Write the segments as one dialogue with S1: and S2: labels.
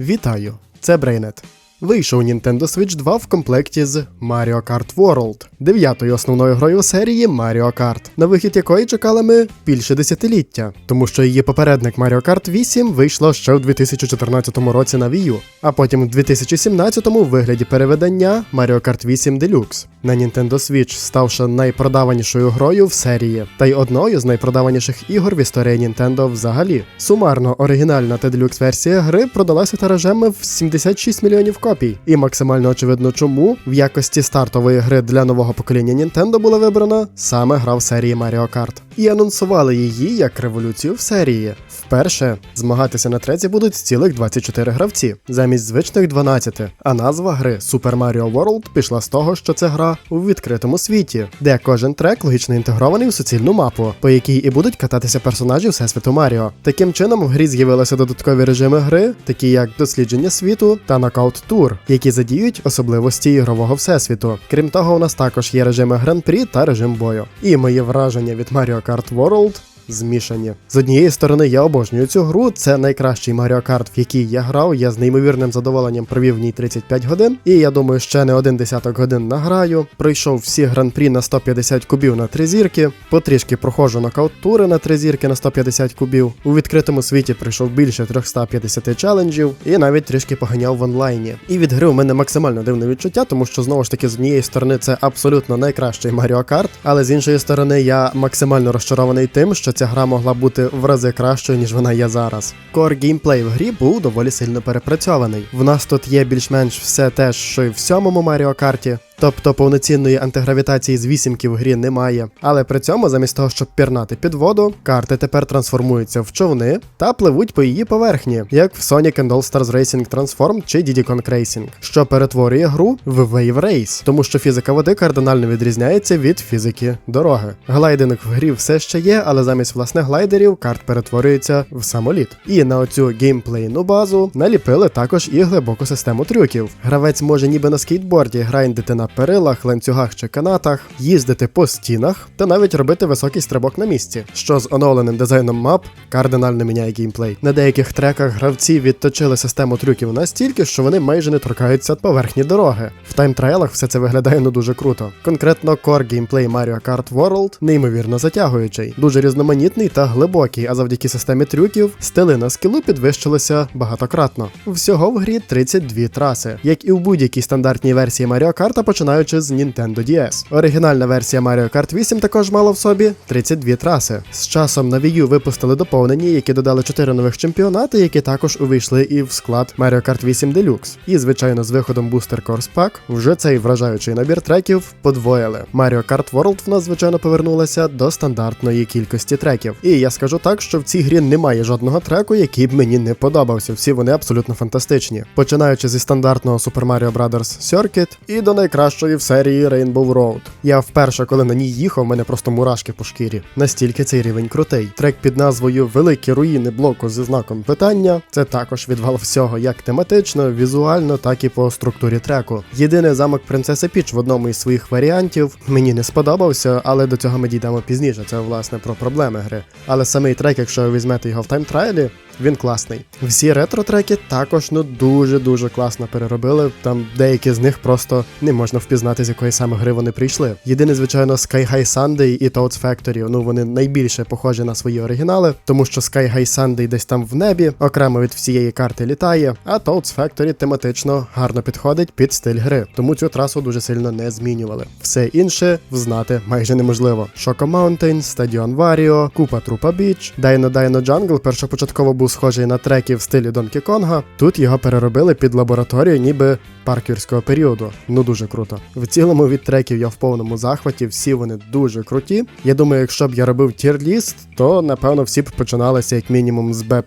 S1: Вітаю! Це Брейнет. Вийшов Nintendo Switch 2 в комплекті з Mario Kart World, дев'ятою основною грою серії Mario Kart, на вихід якої чекали ми більше десятиліття, тому що її попередник Mario Kart 8 вийшло ще у 2014 році на Wii U, а потім у 2017 у вигляді переведення Mario Kart 8 Deluxe на Nintendo Switch, ставши найпродаванішою грою в серії, та й одною з найпродаваніших ігор в історії Nintendo взагалі. Сумарно оригінальна та делюкс версія гри продалася тиражами в 76 мільйонів копій, і максимально очевидно, чому в якості стартової гри для нового покоління Nintendo була вибрана саме гра в серії Mario Kart. І анонсували її як революцію в серії. Вперше змагатися на треці будуть цілих 24 гравці, замість звичних 12, а назва гри Super Mario World пішла з того, що це гра у відкритому світі, де кожен трек логічно інтегрований у суцільну мапу, по якій і будуть кататися персонажі Всесвіту Маріо. Таким чином, в грі з'явилися додаткові режими гри, такі як дослідження світу та нокаут тур, які задіють особливості ігрового всесвіту. Крім того, у нас також є режими гран-прі та режим бою. І мої враження від Mario Kart World змішані. З однієї сторони, я обожнюю цю гру. Це найкращий Mario Kart, в який я грав. Я з неймовірним задоволенням провів в ній 35 годин. І я думаю, ще не один десяток годин награю. Пройшов всі гран-прі на 150 кубів на три зірки. Потрішки проходжу нокаут-тури на три зірки на 150 кубів. У відкритому світі пройшов більше 350 челенджів і навіть трішки поганяв в онлайні. І від гри у мене максимально дивне відчуття, тому що знову ж таки з однієї сторони це абсолютно найкращий Mario Kart, але з іншої сторони я максимально розчарований тим, що ця гра могла бути в рази кращою, ніж вона є зараз. Кор геймплей в грі був доволі сильно перепрацьований. В нас тут є більш-менш все те, що й в сьомому Маріо Карті. Тобто повноцінної антигравітації з вісімки в грі немає. Але при цьому, замість того, щоб пірнати під воду, карти тепер трансформуються в човни та пливуть по її поверхні, як в Sonic and All Stars Racing Transform чи Diddy Kong Racing, що перетворює гру в Wave Race, тому що фізика води кардинально відрізняється від фізики дороги. Глайдинг в грі все ще є, але замість власних глайдерів карт перетворюється в самоліт. І на оцю геймплейну базу наліпили також і глибоку систему трюків. Гравець може ніби на скейтборді грайндити на перилах, ланцюгах чи канатах, їздити по стінах та навіть робити високий стрибок на місці, що з оновленим дизайном мап кардинально міняє геймплей. На деяких треках гравці відточили систему трюків настільки, що вони майже не торкаються поверхні дороги. В таймтраєлах все це виглядає ну дуже круто. Конкретно кор геймплей Mario Kart World неймовірно затягуючий, дуже різноманітний та глибокий, а завдяки системі трюків стили на скілу підвищилися багатократно. Всього в грі 32 траси, як і в будь-якій стандартній версії Mario Kart, починаючи з Nintendo DS. Оригінальна версія Mario Kart 8 також мала в собі 32 траси. З часом на Wii U випустили доповнення, які додали 4 нових чемпіонати, які також увійшли і в склад Mario Kart 8 Deluxe. І, звичайно, з виходом Booster Course Pack вже цей вражаючий набір треків подвоїли. Mario Kart World в нас, звичайно, повернулася до стандартної кількості треків. І я скажу так, що в цій грі немає жодного треку, який б мені не подобався. Всі вони абсолютно фантастичні. Починаючи зі стандартного Super Mario Bros. Circuit і до найкращої в серії Rainbow Road. Я вперше, коли на ній їхав, мене просто мурашки по шкірі. Настільки цей рівень крутий. Трек під назвою Великі руїни блоку зі знаком питання. Це також відвал всього, як тематично, візуально, так і по структурі треку. Єдиний замок принцеси Піч в одному із своїх варіантів мені не сподобався, але до цього ми дійдемо пізніше. Це власне про проблеми гри. Але самий трек, якщо ви візьмете його в таймтрайлі, він класний. Всі ретро-треки також ну дуже дуже класно переробили. Там деякі з них просто не можна впізнати, з якої саме гри вони прийшли. Єдине, звичайно, Sky High Sunday і Toad's Factory, ну вони найбільше похожі на свої оригінали, тому що Sky High Sunday десь там в небі, окремо від всієї карти літає, а Toad's Factory тематично гарно підходить під стиль гри, тому цю трасу дуже сильно не змінювали. Все інше взнати майже неможливо. Choco Mountain, Стадіон Варіо, Купа Трупа Біч, Dino Dino Jungle першопочатково був схожий на треки в стилі Донкі Конга. Тут його переробили під лабораторію, ніби паркерського періоду. Ну дуже круто. В цілому від треків я в повному захваті, всі вони дуже круті. Я думаю, якщо б я робив тір-ліст, то напевно всі б починалися як мінімум з B+,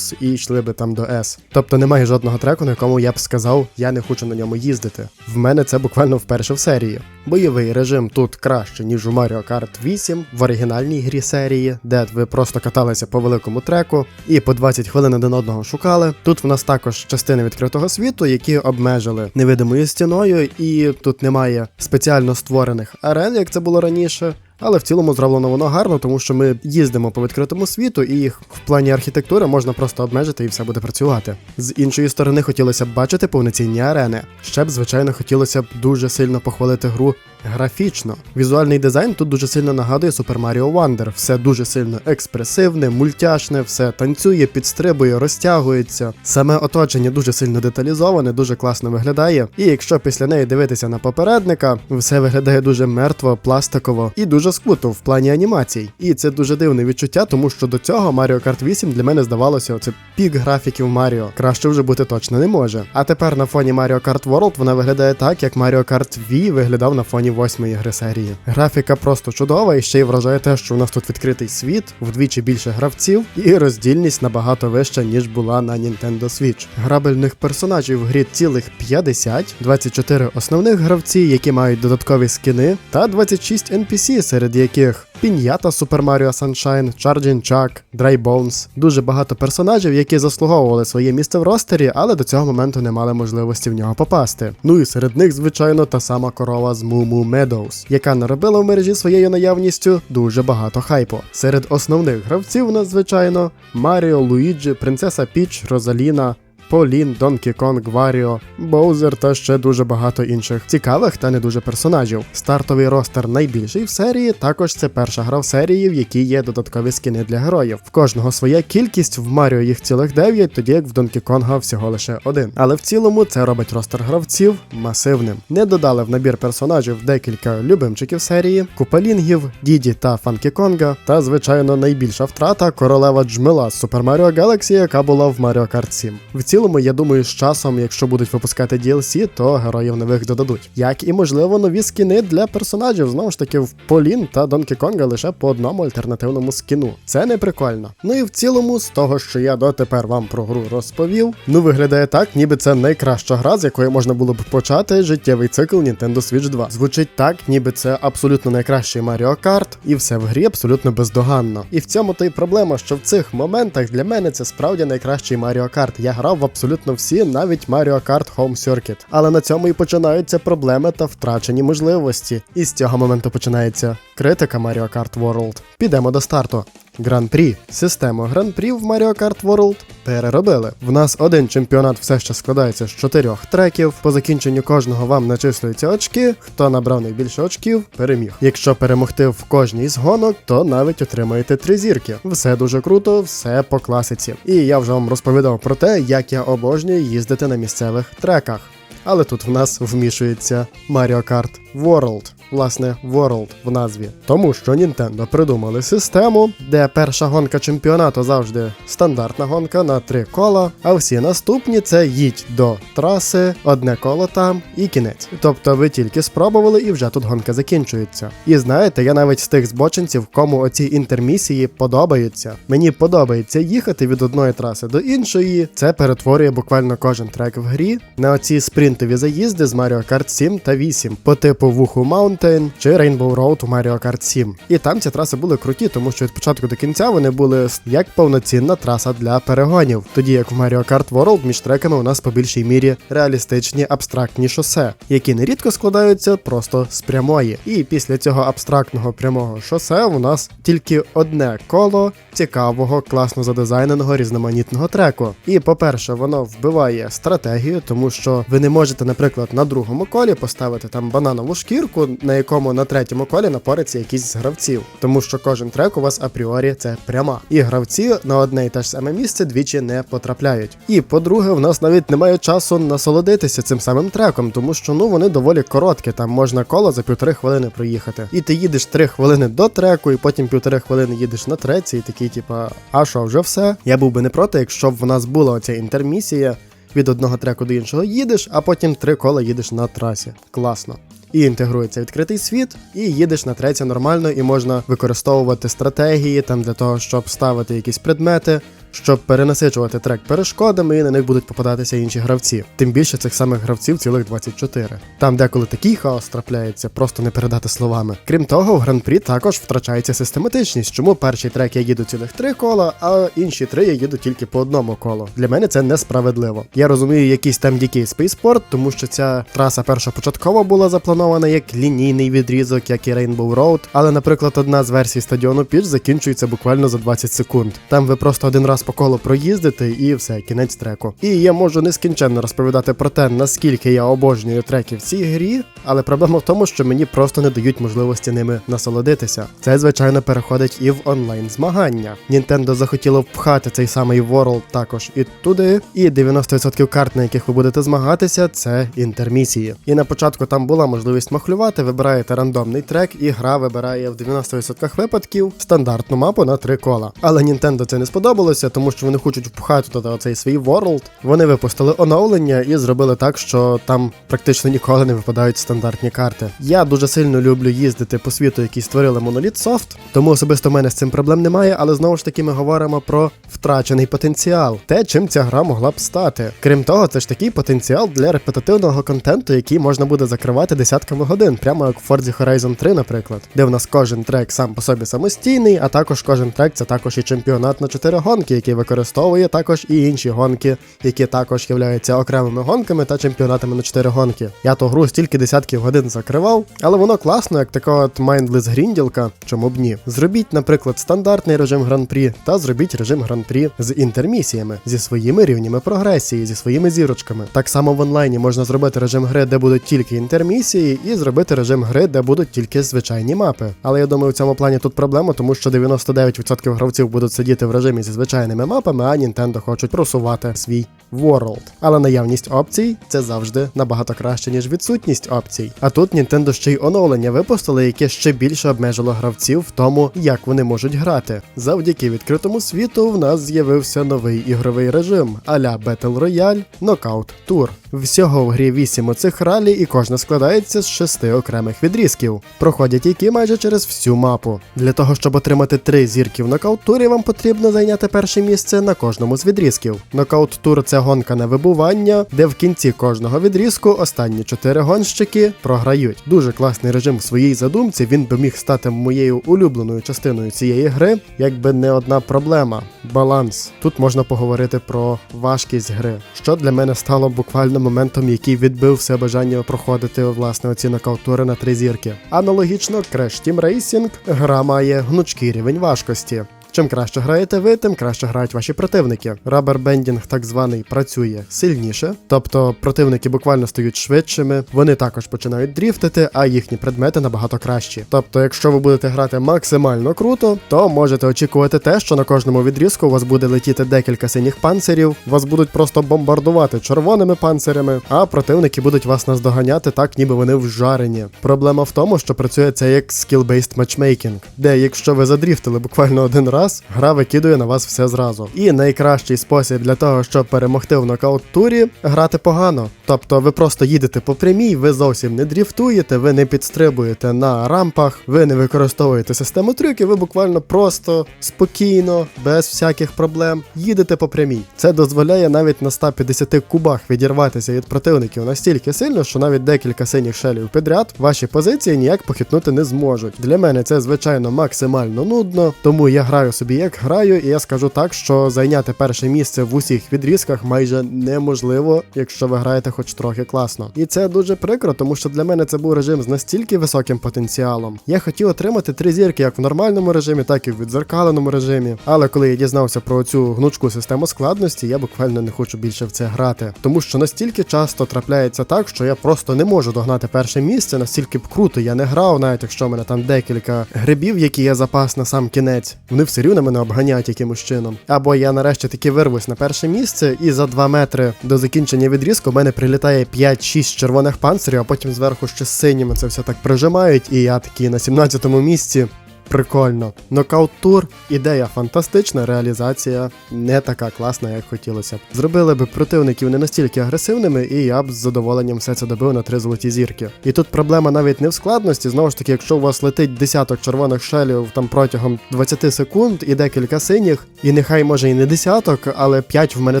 S1: і йшли би там до S. Тобто немає жодного треку, на якому я б сказав, я не хочу на ньому їздити. В мене це буквально вперше в серії. Бойовий режим тут краще, ніж у Mario Kart 8 в оригінальній грі серії, де ви просто каталися по великому треку і по 20 хвилин один одного шукали. Тут в нас також частини відкритого світу, які обмежили невидимою стіною, і тут немає спеціально створених арен, як це було раніше. Але в цілому зроблено воно гарно, тому що ми їздимо по відкритому світу, і їх в плані архітектури можна просто обмежити і все буде працювати. З іншої сторони, хотілося б бачити повноцінні арени. Ще б, звичайно, хотілося б дуже сильно похвалити гру графічно. Візуальний дизайн тут дуже сильно нагадує Super Mario Wonder. Все дуже сильно експресивне, мультяшне, все танцює, підстрибує, розтягується. Саме оточення дуже сильно деталізоване, дуже класно виглядає. І якщо після неї дивитися на попередника, все виглядає дуже мертво, пластиково і дуже скуто в плані анімацій. І це дуже дивне відчуття, тому що до цього Mario Kart 8 для мене здавалося оце пік графіків Маріо. Краще вже бути точно не може. А тепер на фоні Mario Kart World вона виглядає так, як Mario Kart Wii виглядав на фоні восьмої гри серії. Графіка просто чудова, і ще й вражає те, що у нас тут відкритий світ, вдвічі більше гравців, і роздільність набагато вища, ніж була на Nintendo Switch. Грабельних персонажів в грі цілих 50, 24 основних гравці, які мають додаткові скини, та 26 NPC, серед яких Пін'ята Super Mario Sunshine, Charging Chuck, Dry Bones. Дуже багато персонажів, які заслуговували своє місце в ростері, але до цього моменту не мали можливості в нього попасти. Ну і серед них, звичайно, та сама корова з Moo Meadows, яка наробила в мережі своєю наявністю дуже багато хайпу. Серед основних гравців у нас, звичайно, Маріо, Луїджі, Принцеса Піч, Розаліна. Полін, Донкі Конг, Варіо, Боузер та ще дуже багато інших цікавих та не дуже персонажів. Стартовий ростер найбільший в серії. Також це перша гра в серії, в якій є додаткові скини для героїв. В кожного своя кількість, в Маріо їх цілих 9, тоді як в Донкі Конга всього лише один. Але в цілому це робить ростер гравців масивним. Не додали в набір персонажів декілька любимчиків серії, купалінгів, Діді та Фанкі Конга. Та, звичайно, найбільша втрата королева джмела з Super Mario Galaxy, яка була в Mario Kart 7. В цілому, я думаю, з часом, якщо будуть випускати DLC, то героїв нових додадуть. Як і можливо нові скіни для персонажів. Знову ж таки, в Полін та Донкі Конга лише по одному альтернативному скіну. Це не прикольно. Ну і в цілому, з того, що я дотепер вам про гру розповів, ну виглядає так, ніби це найкраща гра, з якої можна було б почати життєвий цикл Nintendo Switch 2. Звучить так, ніби це абсолютно найкращий Mario Kart, і все в грі абсолютно бездоганно. І в цьому то й проблема, що в цих моментах для мене це справді найкращий Mario Kart. Я грав в абсолютно всі, навіть Mario Kart Home Circuit. Але на цьому і починаються проблеми та втрачені можливості. І з цього моменту починається критика Mario Kart World. Підемо до старту. Гран-прі. Систему гран-прі в Mario Kart World переробили. В нас один чемпіонат все ще складається з чотирьох треків. По закінченню кожного вам начислюються очки. Хто набрав найбільше очків, переміг. Якщо перемогти в кожній з гонок, то навіть отримаєте три зірки. Все дуже круто, все по класиці. І я вже вам розповідав про те, як я обожнюю їздити на місцевих треках. Але тут в нас вмішується Mario Kart World. Власне, World в назві. Тому що Nintendo придумали систему, де перша гонка чемпіонату завжди стандартна гонка на три кола, а всі наступні це їдь до траси, одне коло там і кінець. Тобто ви тільки спробували і вже тут гонка закінчується. І знаєте, я навіть з тих збочинців, кому оці інтермісії подобаються. Мені подобається їхати від одної траси до іншої. Це перетворює буквально кожен трек в грі на оці спринтові заїзди з Mario Kart 7 та 8 по типу Вуху Mountain чи Rainbow Road у Mario Kart 7. І там ці траси були круті, тому що від початку до кінця вони були як повноцінна траса для перегонів. Тоді як в Mario Kart World між треками у нас по більшій мірі реалістичні абстрактні шосе, які нерідко складаються просто з прямої. І після цього абстрактного прямого шосе у нас тільки одне коло цікавого, класно задизайненого різноманітного треку. І по-перше, воно вбиває стратегію, тому що ви не можете, наприклад, на другому колі поставити там бананову шкірку, на якому на третьому колі напориться якийсь з гравців, тому що кожен трек у вас апріорі це пряма. І гравці на одне і те ж саме місце двічі не потрапляють. І по-друге, в нас навіть немає часу насолодитися цим самим треком, тому що ну вони доволі короткі. Там можна коло за півтори хвилини проїхати. І ти їдеш три хвилини до треку, і потім півтори хвилини їдеш на треці, і такий, типа, а що, вже все? Я був би не проти, якщо б в нас була оця інтермісія. Від одного треку до іншого їдеш, а потім три кола їдеш на трасі. Класно. І інтегрується відкритий світ, і їдеш на третє нормально, і можна використовувати стратегії там для того, щоб ставити якісь предмети, щоб перенасичувати трек перешкодами, і на них будуть попадатися інші гравці. Тим більше цих самих гравців цілих 24. Там деколи такий хаос трапляється, просто не передати словами. Крім того, в гран-прі також втрачається систематичність, чому перший трек я їду цілих три кола, а інші три я їду тільки по одному колу. Для мене це несправедливо. Я розумію якийсь там дикий Spaceport, тому що ця траса першопочатково була запланована як лінійний відрізок, як і Rainbow Road, але, наприклад, одна з версій стадіону Піч закінчується буквально за 20 секунд. Там ви просто один раз по колу проїздите і все, кінець треку. І я можу нескінченно розповідати про те, наскільки я обожнюю треки в цій грі, але проблема в тому, що мені просто не дають можливості ними насолодитися. Це, звичайно, переходить і в онлайн змагання. Nintendo захотіло впхати цей самий World також і туди, і 90% карт, на яких ви будете змагатися, це інтермісії. І на початку там була можливість махлювати, вибираєте рандомний трек, і гра вибирає в 90% випадків стандартну мапу на три кола. Але Nintendo це не сподобалося, тому що вони хочуть впхати туди оцей свій World. Вони випустили оновлення і зробили так, що там практично ніколи не випадають стандартні карти. Я дуже сильно люблю їздити по світу, який створили Monolith Soft, тому особисто в мене з цим проблем немає, але знову ж таки ми говоримо про втрачений потенціал, те, чим ця гра могла б стати. Крім того, це ж такий потенціал для репетитивного контенту, який можна буде закривати десятками годин, прямо як в Forza Horizon 3, наприклад, де в нас кожен трек сам по собі самостійний, а також кожен трек це також і чемпіонат на 4 гонки, який використовує також і інші гонки, які також являються окремими гонками та чемпіонатами на 4 гонки. Я ту гру стільки десятків годин закривав, але воно класно, як така от майндлес грінділка, чому б ні. Зробіть, наприклад, стандартний режим гран-прі та зробіть режим гран-прі з інтермісіями, зі своїми рівнями прогресії, зі своїми зірочками. Так само в онлайні можна зробити режим гри, де будуть тільки інтермісії, і зробити режим гри, де будуть тільки звичайні мапи. Але я думаю, в цьому плані тут проблема, тому що 99% гравців будуть сидіти в режимі зі звичайними мапами, а Nintendo хочуть просувати свій World. Але наявність опцій це завжди набагато краще, ніж відсутність опцій. А тут Nintendo ще й оновлення випустили, яке ще більше обмежило гравців в тому, як вони можуть грати. Завдяки відкритому світу в нас з'явився новий ігровий режим а-ля Battle Royale Knockout Tour. Всього в грі 8 оцих ралі, і кожна складається з шести окремих відрізків, проходять які майже через всю мапу. Для того, щоб отримати три зірки в нокаут-турі, вам потрібно зайняти перше місце на кожному з відрізків. Нокаут-тур це гонка на вибування, де в кінці кожного відрізку останні чотири гонщики програють. Дуже класний режим в своїй задумці. Він би міг стати моєю улюбленою частиною цієї гри, якби не одна проблема баланс. Тут можна поговорити про важкість гри, що для мене стало буквально моментом, який відбив все бажання проходити власне оці нокаутури на три зірки. Аналогічно Crash Team Racing гра має гнучкий рівень важкості. Чим краще граєте ви, тим краще грають ваші противники. Рабербендінг, так званий, працює сильніше, тобто противники буквально стають швидшими, вони також починають дріфтити, а їхні предмети набагато кращі. Тобто, якщо ви будете грати максимально круто, то можете очікувати те, що на кожному відрізку у вас буде летіти декілька синіх панцирів, вас будуть просто бомбардувати червоними панцирями, а противники будуть вас наздоганяти так, ніби вони вжарені. Проблема в тому, що працює це як skill-based matchmaking, де якщо ви задріфтили буквально один раз раз, гра викидує на вас все зразу. І найкращий спосіб для того, щоб перемогти в нокаут-турі, грати погано. Тобто ви просто їдете по прямій, ви зовсім не дріфтуєте, ви не підстрибуєте на рампах, ви не використовуєте систему трюків, ви буквально просто спокійно, без всяких проблем, їдете по прямій. Це дозволяє навіть на 150 кубах відірватися від противників настільки сильно, що навіть декілька синіх шелів підряд ваші позиції ніяк похитнути не зможуть. Для мене це звичайно максимально нудно, тому я граю собі як граю, і я скажу так, що зайняти перше місце в усіх відрізках майже неможливо, якщо ви граєте хоч трохи класно. І це дуже прикро, тому що для мене це був режим з настільки високим потенціалом. Я хотів отримати три зірки як в нормальному режимі, так і в відзеркаленому режимі. Але коли я дізнався про цю гнучку систему складності, я буквально не хочу більше в це грати, тому що настільки часто трапляється так, що я просто не можу догнати перше місце, настільки б круто я не грав, навіть якщо в мене там декілька грибів, які я запас на сам кінець. Вони все рівно мене обганяють якимось чином. Або я нарешті таки вирвусь на перше місце, і за 2 метри до закінчення відрізку в мене прилітає 5-6 червоних панцирів, а потім зверху ще синіми це все так прижимають, і я такий на 17-му місці. Прикольно. Нокаут тур, ідея фантастична, реалізація не така класна, як хотілося б. Зробили б противників не настільки агресивними, і я б з задоволенням все це добив на три золоті зірки. І тут проблема навіть не в складності. Знову ж таки, якщо у вас летить десяток червоних шелів там протягом 20 секунд і декілька синіх, і нехай може і не десяток, але 5 в мене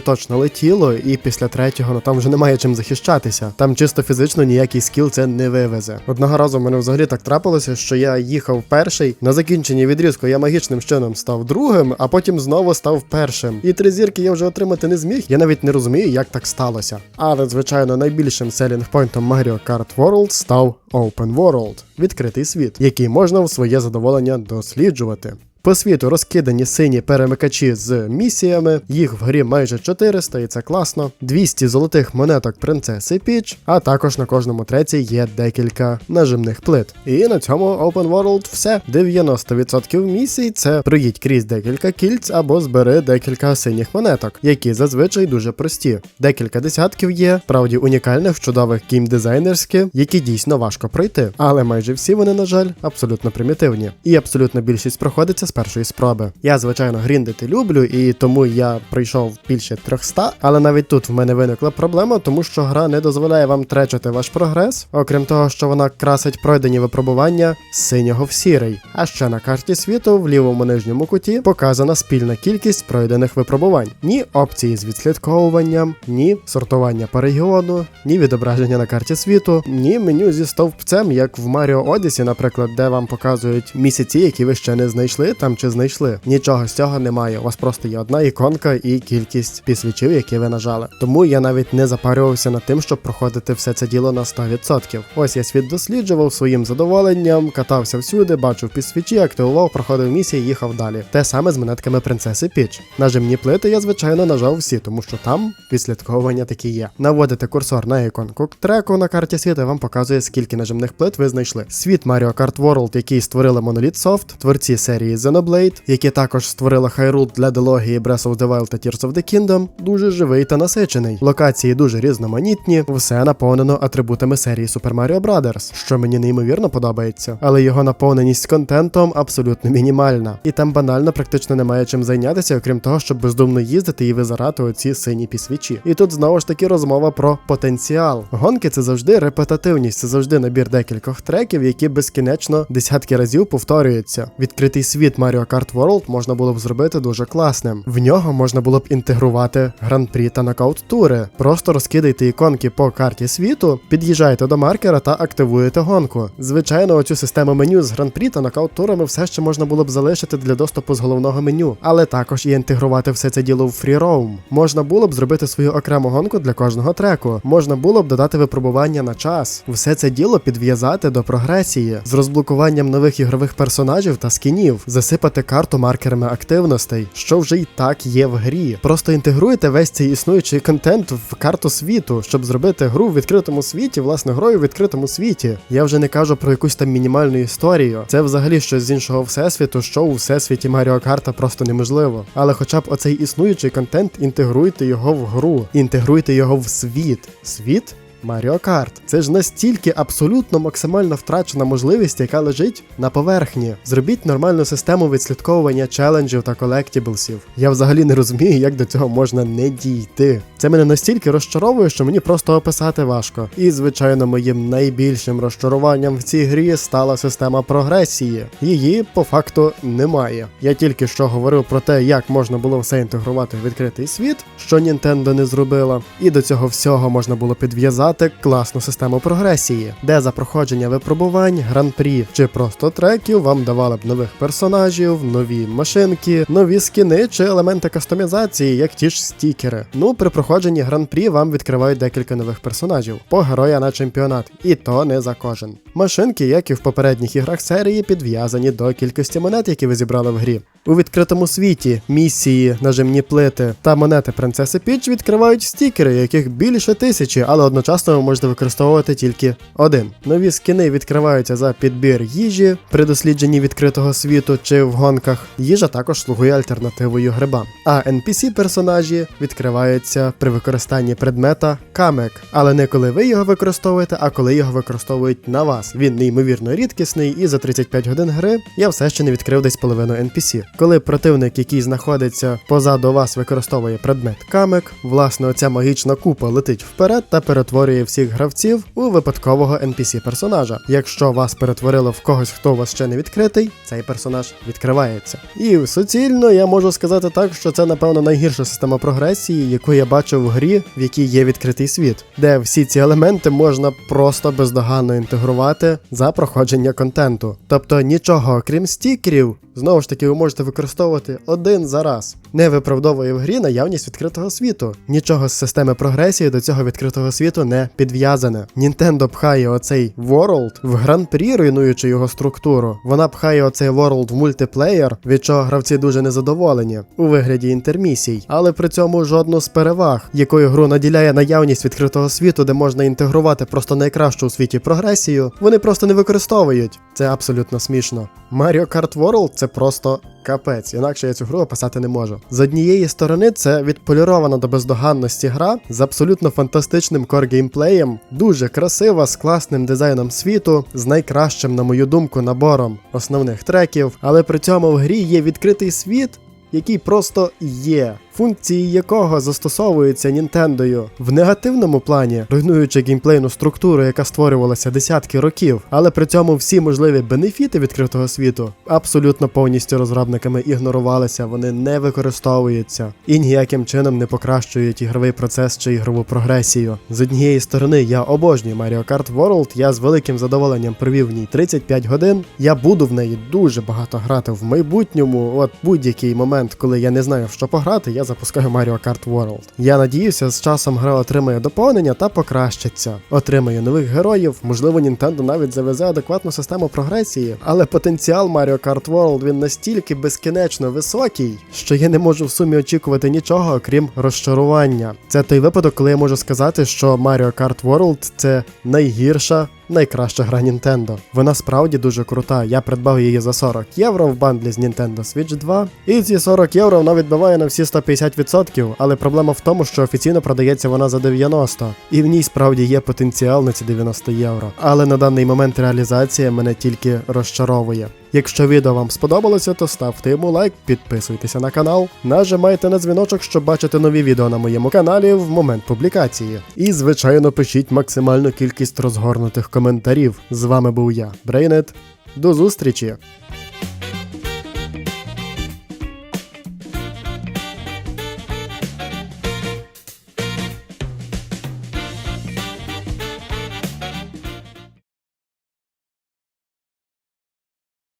S1: точно летіло, і після третього ну там вже немає чим захищатися. Там чисто фізично ніякий скіл це не вивезе. Одного разу в мене взагалі так трапилося, що я їхав перший. На закінченні відрізку я магічним чином став другим, а потім знову став першим. І три зірки я вже отримати не зміг. Я навіть не розумію, як так сталося. Але звичайно, найбільшим селінг-пойнтом Mario Kart World став Open World відкритий світ, який можна в своє задоволення досліджувати. По світу розкидані сині перемикачі з місіями, їх в грі майже 400, і це класно. 200 золотих монеток принцеси Піч, а також на кожному треці є декілька нажимних плит. І на цьому Open World все. 90% місій це проїдь крізь декілька кільць або збери декілька синіх монеток, які зазвичай дуже прості. Декілька десятків є, справді унікальних, чудових кім-дизайнерських, які дійсно важко пройти. Але майже всі вони, на жаль, абсолютно примітивні. І абсолютна більшість проходиться з першої спроби. Я, звичайно, гріндити люблю, і тому я пройшов більше 300, але навіть тут в мене виникла проблема, тому що гра не дозволяє вам тречити ваш прогрес, окрім того, що вона красить пройдені випробування синього в сірий. А ще на карті світу в лівому нижньому куті показана спільна кількість пройдених випробувань. Ні опції з відслідковуванням, ні сортування по регіону, ні відображення на карті світу, ні меню зі стовпцем, як в Mario Odyssey, наприклад, де вам показують місяці, які ви ще не знайшли там чи знайшли. Нічого з цього немає. У вас просто є одна іконка і кількість підсвічів, які ви нажали. Тому я навіть не запарювався над тим, щоб проходити все це діло на 100%. Ось я світ досліджував своїм задоволенням, катався всюди, бачив підсвічі, активував, проходив місії, їхав далі. Те саме з монетками принцеси Піч. Нажимні плити я звичайно нажав всі, тому що там відслідковування такі є. Наводите курсор на іконку треку на карті світу, вам показує, скільки нажимних плит ви знайшли. Світ Mario Kart World, який створили Monolith Soft, творці серії Xenoblade, які також створили Hyrule для дилогії Breath of the Wild та Tears of the Kingdom, дуже живий та насичений. Локації дуже різноманітні, все наповнено атрибутами серії Super Mario Bros., що мені неймовірно подобається. Але його наповненість контентом абсолютно мінімальна. І там банально практично немає чим зайнятися, окрім того, щоб бездумно їздити і визирати оці сині пісвічі. І тут знову ж таки розмова про потенціал. Гонки це завжди репетативність, це завжди набір декількох треків, які безкінечно десятки разів повторюються. Відкритий світ Mario Kart World можна було б зробити дуже класним. В нього можна було б інтегрувати гран-прі та нокаут-тури. Просто розкидайте іконки по карті світу, під'їжджайте до маркера та активуєте гонку. Звичайно, оцю систему меню з гран-прі та нокаут-турами все ще можна було б залишити для доступу з головного меню, але також і інтегрувати все це діло в фрі-роум. Можна було б зробити свою окрему гонку для кожного треку. Можна було б додати випробування на час. Все це діло підв'язати до прогресії з розблокуванням нових ігрових персонажів та скінів, засипати карту маркерами активностей, що вже й так є в грі. Просто інтегруйте весь цей існуючий контент в карту світу, щоб зробити гру в відкритому світі, власне, грою в відкритому світі. Я вже не кажу про якусь там мінімальну історію. Це взагалі щось з іншого всесвіту, що у всесвіті Маріо Карта просто неможливо. Але хоча б оцей існуючий контент інтегруйте його в гру, інтегруйте його в світ. Світ? Маріо Карт. Це ж настільки абсолютно максимально втрачена можливість, яка лежить на поверхні. Зробіть нормальну систему відслідковування челенджів та колектіблсів. Я взагалі не розумію, як до цього можна не дійти. Це мене настільки розчаровує, що мені просто описати важко. І, звичайно, моїм найбільшим розчаруванням в цій грі стала система прогресії. Її по факту немає. Я тільки що говорив про те, як можна було все інтегрувати в відкритий світ, що Nintendo не зробила, і до цього всього можна було підв'язати класну систему прогресії, де за проходження випробувань, гран-прі чи просто треків вам давали б нових персонажів, нові машинки, нові скини чи елементи кастомізації, як ті ж стікери. Ну, при проходженні гран-прі вам відкривають декілька нових персонажів по героя на чемпіонат, і то не за кожен. Машинки, як і в попередніх іграх серії, підв'язані до кількості монет, які ви зібрали в грі. У відкритому світі місії, нажимні плити та монети принцеси Піч відкривають стікери, яких більше тисячі, але одночасно одночасно ви можете використовувати тільки один. Нові скини відкриваються за підбір їжі при дослідженні відкритого світу чи в гонках. Їжа також слугує альтернативою грибам. А NPC персонажі відкриваються при використанні предмета камек, але не коли ви його використовуєте, а коли його використовують на вас. Він неймовірно рідкісний, і за 35 годин гри я все ще не відкрив десь половину NPC. Коли противник, який знаходиться позаду вас, використовує предмет камек, власне, оця магічна купа летить вперед та перетворює всіх гравців у випадкового NPC персонажа. Якщо вас перетворило в когось, хто у вас ще не відкритий, цей персонаж відкривається. І суцільно я можу сказати так, що це напевно найгірша система прогресії, яку я бачив в грі, в якій є відкритий світ, де всі ці елементи можна просто бездоганно інтегрувати за проходження контенту. Тобто нічого окрім стікерів. Знову ж таки, ви можете використовувати один за раз. Не виправдовує в грі наявність відкритого світу. Нічого з системи прогресії до цього відкритого світу не підв'язане. Нінтендо пхає оцей World в гран-прі, руйнуючи його структуру. Вона пхає оцей World в мультиплеєр, від чого гравці дуже незадоволені у вигляді інтермісій, але при цьому жодну з переваг, якою гру наділяє наявність відкритого світу, де можна інтегрувати просто найкращу у світі прогресію, вони просто не використовують. Це абсолютно смішно. Mario Kart World це просто капець, інакше я цю гру описати не можу. З однієї сторони, це відполірована до бездоганності гра з абсолютно фантастичним кор-геймплеєм, дуже красива, з класним дизайном світу, з найкращим, на мою думку, набором основних треків, але при цьому в грі є відкритий світ, який просто є. Функції якого застосовуються Нінтендою в негативному плані, руйнуючи геймплейну структуру, яка створювалася десятки років, але при цьому всі можливі бенефіти відкритого світу абсолютно повністю розробниками ігнорувалися, вони не використовуються і ніяким чином не покращують ігровий процес чи ігрову прогресію. З однієї сторони, я обожнюю Mario Kart World, я з великим задоволенням провів в ній 35 годин. Я буду в неї дуже багато грати в майбутньому. От будь-який момент, коли я не знаю, в що пограти, я запускаю Mario Kart World. Я надіюся, з часом гра отримає доповнення та покращиться. Отримає нових героїв, можливо, Nintendo навіть завезе адекватну систему прогресії, але потенціал Mario Kart World він настільки безкінечно високий, що я не можу в сумі очікувати нічого, окрім розчарування. Це той випадок, коли я можу сказати, що Mario Kart World це найгірша найкраща гра Nintendo. Вона справді дуже крута. Я придбав її за 40 євро в бандлі з Nintendo Switch 2. І ці 40 євро вона відбиває на всі 150%, але проблема в тому, що офіційно продається вона за 90. І в ній справді є потенціал на ці 90 євро. Але на даний момент реалізація мене тільки розчаровує. Якщо відео вам сподобалося, то ставте йому лайк, підписуйтеся на канал, нажимайте на дзвіночок, щоб бачити нові відео на моєму каналі в момент публікації. І, звичайно, пишіть максимальну кількість розгорнутих коментарів. З вами був я, Брейнет. До зустрічі!